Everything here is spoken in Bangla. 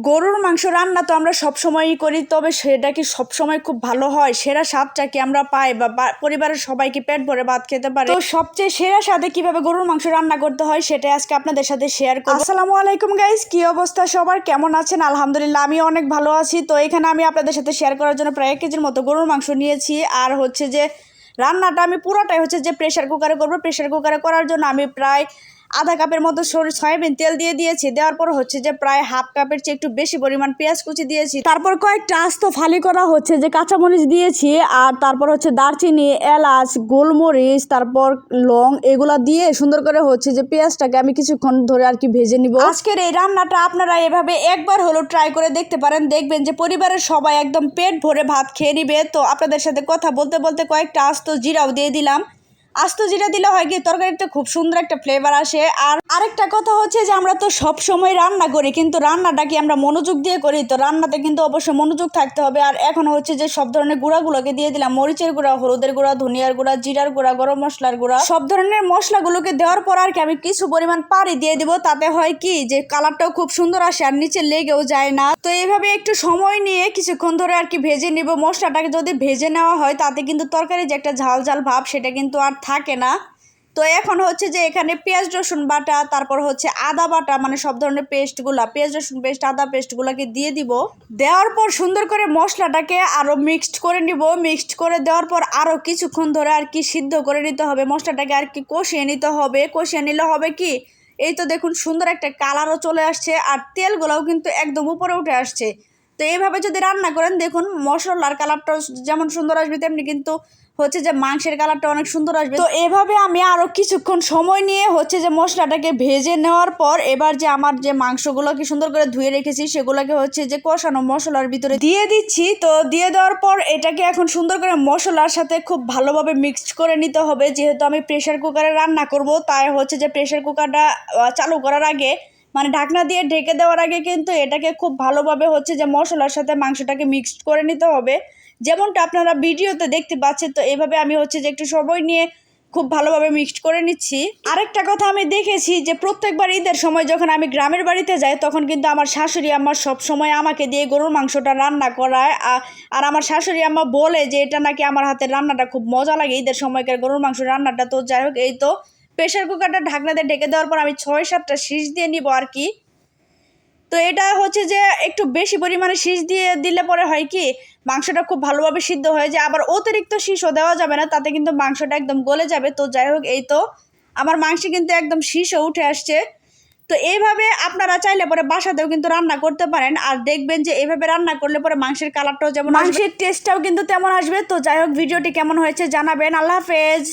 গরুর মাংস রান্না তো আমরা সব সময়ই করি তবে সেটা কি সব সময় খুব ভালো হয়? সেরা স্বাদটা কি আমরা পাই বা বা- পরিবারের সবাইকে পেট ভরে ভাত খেতে পারে? তো সবচেয়ে সেরা স্বাদে কীভাবে গরুর মাংস রান্না করতে হয় সেটা আজকে আপনাদের সাথে শেয়ার করব। আসসালামু আলাইকুম গাইস কি অবস্থা সবার? কেমন আছেন? আলহামদুলিল্লাহ আমি অনেক ভালো আছি। তো এখানে আমি আপনাদের সাথে শেয়ার করার জন্য প্রায় এক কেজির মতো গরুর মাংস নিয়েছি। আর হচ্ছে যে রান্নাটা আমি পুরোটাই হচ্ছে যে প্রেশার কুকারে করব। প্রেশার কুকারে করার জন্য আমি প্রায় আধা কাপের মতো সয়াবিন তেল দিয়ে দিয়েছি। দেওয়ার পর হচ্ছে যে প্রায় হাফ কাপের চেয়ে একটু বেশি পরিমাণ পেঁয়াজ কুচি দিয়েছি। তারপর কয়েকটা আস্ত ফালি করা হচ্ছে যে কাঁচামরিচ দিয়েছি, আর তারপর হচ্ছে দারচিনি, এলাচ, গোলমরিচ, তারপর লং এগুলা দিয়ে সুন্দর করে হচ্ছে যে পেঁয়াজটাকে আমি কিছুক্ষণ ধরে আর কি ভেজে নিব। আজকের এই রান্নাটা আপনারা এভাবে একবার হলো ট্রাই করে দেখতে পারেন। দেখবেন যে পরিবারের সবাই একদম পেট ভরে ভাত খেয়ে নিবে। তো আপনাদের সাথে কথা বলতে বলতে কয়েকটা আস্ত জিরাও দিয়ে দিলাম। আস্ত জিরা দিলে হয় কি, তরকারিতে খুব সুন্দর একটা ফ্লেভার আসে। আর আরেকটা কথা হচ্ছে যে, আমরা তো সব সময় রান্না করি, কিন্তু রান্নাটা কি আমরা মনোযোগ দিয়ে করি? তো রান্নাতে কিন্তু অবশ্যই মনোযোগ থাকতে হবে। আর এখন হচ্ছে যে, সব ধরনের গুঁড়াগুলোকে দিয়ে দিলাম, মরিচের গুঁড়া, হলুদের গুঁড়া, ধনিয়ার গুঁড়া, জিরার গুঁড়া, গরম মশলার গুঁড়া। সব ধরনের মশলাগুলোকে দেওয়ার পর আর কি আমি কিছু পরিমাণ পাড়ি দিয়ে দিব, তাতে হয় কি যে কালারটাও খুব সুন্দর আসে আর নিচে লেগেও যায় না। তো এইভাবে একটু সময় নিয়ে কিছুক্ষণ ধরে আর কি ভেজে নিব। মশলাটাকে যদি ভেজে নেওয়া হয়, তাতে কিন্তু তরকারি যে একটা ঝাল ঝাল ভাব, সেটা কিন্তু আর থাকে না। তো এখন হচ্ছে যে এখানে পেঁয়াজ, রসুন বাটা, তারপর হচ্ছে আদা বাটা মানে সব ধরনের পেস্টগুলা, পেঁয়াজ, রসুন পেস্ট, আদা পেস্টগুলোকে দিয়ে দিব। দেওয়ার পর সুন্দর করে মশলাটাকে আরও মিক্সড করে নিব। মিক্সড করে দেওয়ার পর আরও কিছুক্ষণ ধরে আর কি সিদ্ধ করে নিতে হবে। মশলাটাকে আর কি কষিয়ে নিতে হবে। কষিয়ে নিলে হবে কি? এই তো দেখুন সুন্দর একটা কালারও চলে আসছে আর তেলগুলোও কিন্তু একদম উপরে উঠে আসছে। তো এইভাবে যদি রান্না করেন, দেখুন মশলার কালারটা যেমন সুন্দর আসবে, তেমনি কিন্তু হচ্ছে যে মাংসের কালারটা অনেক সুন্দর আসবে। তো এভাবে আমি আরও কিছুক্ষণ সময় নিয়ে হচ্ছে যে মশলাটাকে ভেজে নেওয়ার পর এবার যে আমার যে মাংসগুলোকে সুন্দর করে ধুয়ে রেখেছি, সেগুলোকে হচ্ছে যে কষানো মশলার ভিতরে দিয়ে দিচ্ছি। তো দিয়ে দেওয়ার পর এটাকে এখন সুন্দর করে মশলার সাথে খুব ভালোভাবে মিক্সড করে নিতে হবে। যেহেতু আমি প্রেশার কুকারে রান্না করব, তাই হচ্ছে যে প্রেশার কুকারটা চালু করার আগে মানে ঢাকনা দিয়ে ঢেকে দেওয়ার আগে কিন্তু এটাকে খুব ভালোভাবে হচ্ছে যে মশলার সাথে মাংসটাকে মিক্সড করে নিতে হবে। যেমনটা আপনারা ভিডিওতে দেখতে পাচ্ছেন, তো এভাবে আমি হচ্ছে যে একটু সময় নিয়ে খুব ভালোভাবে মিক্সড করে নিচ্ছি। আরেকটা কথা আমি দেখেছি যে প্রত্যেকবার ঈদের সময় যখন আমি গ্রামের বাড়িতে যাই, তখন কিন্তু আমার শাশুড়ি আমার সব সময় আমাকে দিয়ে গরুর মাংসটা রান্না করায়। আর আমার শাশুড়ি আম্মা বলে যে এটা নাকি আমার হাতের রান্নাটা খুব মজা লাগে, ঈদের সময়কার গরুর মাংস রান্নাটা। তো যাই হোক, এই তো প্রেশার কুকারটা ঢাকনাতে ঢেকে দেওয়ার পর আমি ছয় সাতটা শীষ দিয়ে নিব আর কি। তো এটা হচ্ছে যে একটু বেশি পরিমাণে শীষ দিয়ে দিলে পরে হয় কি, মাংসটা খুব ভালোভাবে সিদ্ধ হয়ে যায়। আবার অতিরিক্ত শীষও দেওয়া যাবে না, তাতে কিন্তু মাংসটা একদম গলে যাবে। তো যাই হোক, এই তো আমার মাংস কিন্তু একদম শীষও উঠে আসছে। তো এইভাবে আপনারা চাইলে পরে বাসাতেও কিন্তু রান্না করতে পারেন। আর দেখবেন যে এইভাবে রান্না করলে পরে মাংসের কালারটাও যেমন মাংসের টেস্টটাও কিন্তু তেমন আসবে। তো যাই হোক, ভিডিওটি কেমন হয়েছে জানাবেন। আল্লাহ হাফেজ।